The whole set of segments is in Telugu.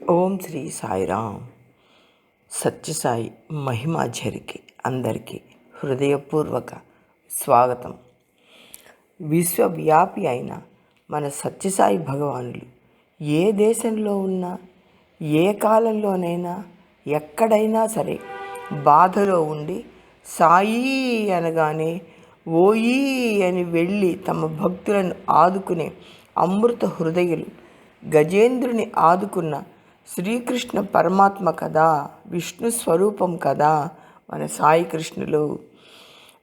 ఓం శ్రీ సాయిరామ్. సత్యసాయి మహిమాచరికి అందరికీ హృదయపూర్వక స్వాగతం. విశ్వవ్యాపి అయిన మన సత్యసాయి భగవానులు ఏ దేశంలో ఉన్నా ఏ కాలంలోనైనా ఎక్కడైనా సరే బాధలో ఉండి సాయి అనగానే ఓయి అని వెళ్ళి తమ భక్తులను ఆదుకునే అమృత హృదయులు గజేంద్రుని ఆదుకున్న శ్రీకృష్ణ పరమాత్మ కదా విష్ణు స్వరూపం కదా మన సాయి కృష్ణులు.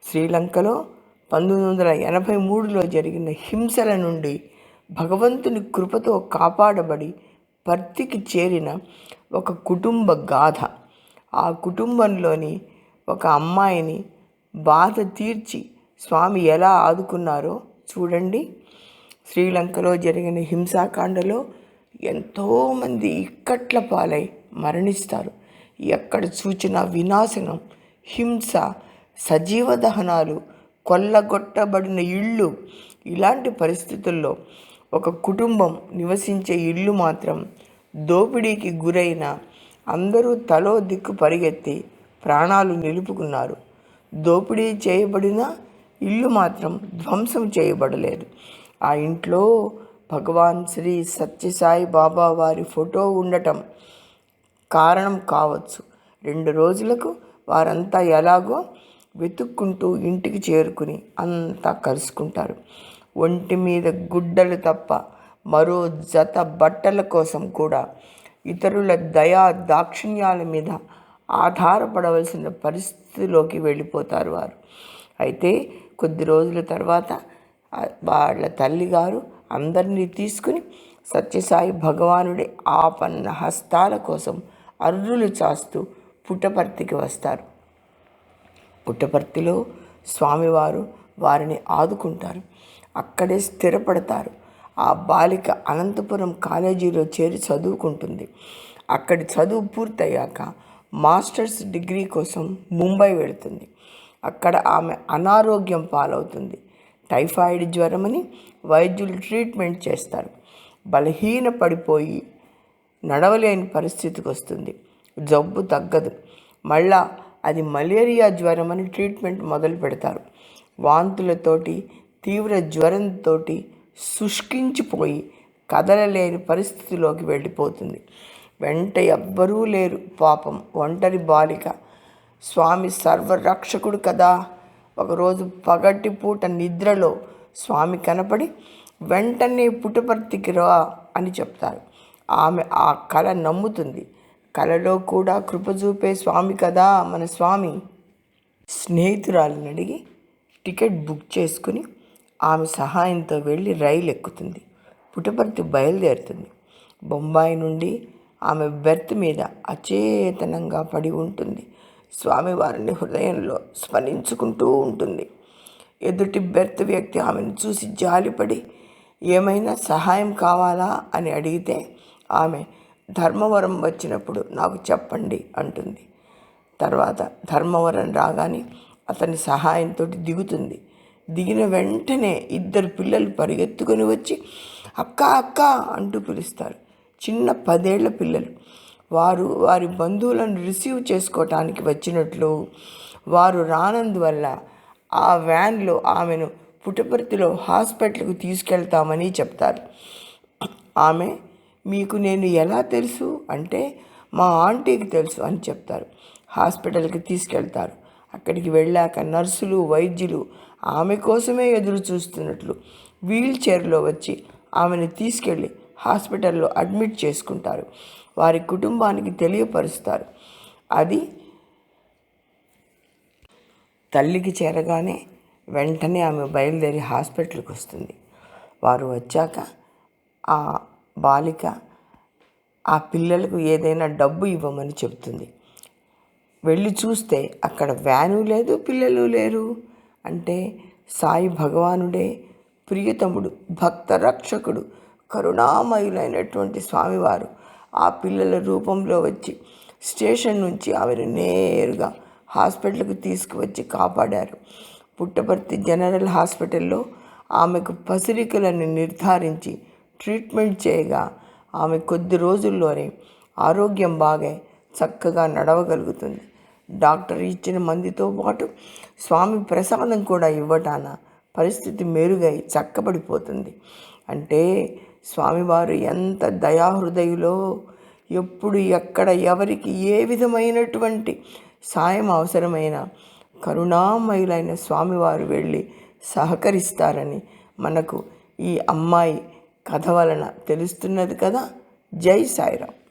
శ్రీలంకలో పంతొమ్మిది వందల ఎనభై మూడులో జరిగిన హింసల నుండి భగవంతుని కృపతో కాపాడబడి పర్తికి చేరిన ఒక కుటుంబ గాథ. ఆ కుటుంబంలోని ఒక అమ్మాయిని బాధ తీర్చి స్వామి ఎలా ఆదుకున్నారో చూడండి. శ్రీలంకలో జరిగిన హింసాకాండలో ఎంతోమంది ఇక్కట్ల పాలై మరణిస్తారు. ఎక్కడ చూచిన వినాశనం హింస సజీవ దహనాలు కొల్లగొట్టబడిన ఇళ్ళు. ఇలాంటి పరిస్థితుల్లో ఒక కుటుంబం నివసించే ఇల్లు మాత్రం దోపిడీకి గురైన అందరూ తలో దిక్కు పరిగెత్తి ప్రాణాలు నిలుపుకున్నారు. దోపిడీ చేయబడిన ఇల్లు మాత్రం ధ్వంసం చేయబడలేదు. ఆ ఇంట్లో భగవాన్ శ్రీ సత్యసాయి బాబా వారి ఫోటో ఉండటం కారణం కావచ్చు. రెండు రోజులకు వారంతా ఎలాగో వెతుక్కుంటూ ఇంటికి చేరుకుని అంతా కలుసుకుంటారు. ఒంటి మీద గుడ్డలు తప్ప మరో జత బట్టల కోసం కూడా ఇతరుల దయా దాక్షిణ్యాల మీద ఆధారపడవలసిన పరిస్థితిలోకి వెళ్ళిపోతారు వారు. అయితే కొద్ది రోజుల తర్వాత వాళ్ళ తల్లిగారు అందరినీ తీసుకుని సత్యసాయి భగవానుడి ఆపన్న హస్తాల కోసం అర్రులు చాస్తూ పుట్టపర్తికి వస్తారు. పుట్టపర్తిలో స్వామివారు వారిని ఆదుకుంటారు. అక్కడే స్థిరపడతారు. ఆ బాలిక అనంతపురం కాలేజీలో చేరి చదువుకుంటుంది. అక్కడి చదువు పూర్తయ్యాక మాస్టర్స్ డిగ్రీ కోసం ముంబై వెళుతుంది. అక్కడ ఆమె అనారోగ్యం పాలవుతుంది. టైఫాయిడ్ జ్వరమని వైద్యులు ట్రీట్మెంట్ చేస్తారు. బలహీన పడిపోయి నడవలేని పరిస్థితికి వస్తుంది. జబ్బు తగ్గదు. మళ్ళా అది మలేరియా జ్వరమని ట్రీట్మెంట్ మొదలు పెడతారు. వాంతులతోటి తీవ్ర జ్వరంతో శుష్కించిపోయి కదలలేని పరిస్థితిలోకి వెళ్ళిపోతుంది. వెంట ఎవ్వరూ లేరు. పాపం ఒంటరి బాలిక. స్వామి సర్వరక్షకుడు కదా! ఒకరోజు పగటి పూట నిద్రలో స్వామి కనపడి వెంటనే పుట్టపర్తికి రా అని చెప్తారు. ఆమె ఆ కళ నమ్ముతుంది. కళలో కూడా కృప చూపే స్వామి కదా మన స్వామి? స్నేహితురాలిని అడిగి టికెట్ బుక్ చేసుకుని ఆమె సహాయంతో వెళ్ళి రైలు ఎక్కుతుంది. పుట్టపర్తి బయలుదేరుతుంది. బొంబాయి నుండి ఆమె బెర్త్ మీద అచేతనంగా పడి ఉంటుంది. స్వామివారిని హృదయంలో స్మరించుకుంటూ ఉంటుంది. ఎదుటి బెర్త్ వ్యక్తి ఆమెను చూసి జాలిపడి ఏమైనా సహాయం కావాలా? అని అడిగితే ఆమె ధర్మవరం వచ్చినప్పుడు నాకు చెప్పండి అంటుంది. తర్వాత ధర్మవరం రాగానే అతని సహాయంతో దిగుతుంది. దిగిన వెంటనే ఇద్దరు పిల్లలు పరిగెత్తుకొని వచ్చి అక్క అక్క అంటూ పిలుస్తారు. చిన్న పదేళ్ళ పిల్లలు. వారు వారి బంధువులను రిసీవ్ చేసుకోవటానికి వచ్చినట్లు వారు రానందువల్ల ఆ వ్యాన్లో ఆమెను పుట్టపర్తిలో హాస్పిటల్కు తీసుకెళ్తామని చెప్తారు. ఆమె మీకు నేను ఎలా తెలుసు? అంటే మా ఆంటీకి తెలుసు అని చెప్తారు. హాస్పిటల్కి తీసుకెళ్తారు. అక్కడికి వెళ్ళాక నర్సులు వైద్యులు ఆమె కోసమే ఎదురు చూస్తున్నట్లు వీల్ చైర్లో వచ్చి ఆమెను తీసుకెళ్ళి హాస్పిటల్లో అడ్మిట్ చేసుకుంటారు. వారి కుటుంబానికి తెలియపరుస్తారు. అది తల్లికి చేరగానే వెంటనే ఆమె బయలుదేరి హాస్పిటల్కి వస్తుంది. వారు వచ్చాక ఆ బాలిక ఆ పిల్లలకు ఏదైనా డబ్బు ఇవ్వమని చెప్తుంది వెళ్ళి చూస్తే అక్కడ వ్యాను లేదు పిల్లలు లేరు అంటే సాయి భగవానుడే ప్రియతముడు భక్త రక్షకుడు కరుణామయులైనటువంటి స్వామివారు ఆ పిల్లల రూపంలో వచ్చి స్టేషన్ నుంచి ఆమెను నేరుగా హాస్పిటల్కు తీసుకువచ్చి కాపాడారు. పుట్టపర్తి జనరల్ హాస్పిటల్లో ఆమెకు పసిరికలను నిర్ధారించి ట్రీట్మెంట్ చేయగా ఆమె కొద్ది రోజుల్లోనే ఆరోగ్యం బాగా చక్కగా నడవగలుగుతుంది. డాక్టర్ ఇచ్చిన మందితో పాటు స్వామి ప్రసాదం కూడా ఇవ్వటాన పరిస్థితి మెరుగై చక్కబడిపోతుంది. అంటే స్వామివారు ఎంత దయాహృదయులో ఎప్పుడు ఎక్కడ ఎవరికి ఏ విధమైనటువంటి సాయం అవసరమైన కరుణామయులైన స్వామివారు వెళ్ళి సహకరిస్తారని మనకు ఈ అమ్మాయి కథ వలన తెలుస్తున్నది కదా. జై సాయిరామ్.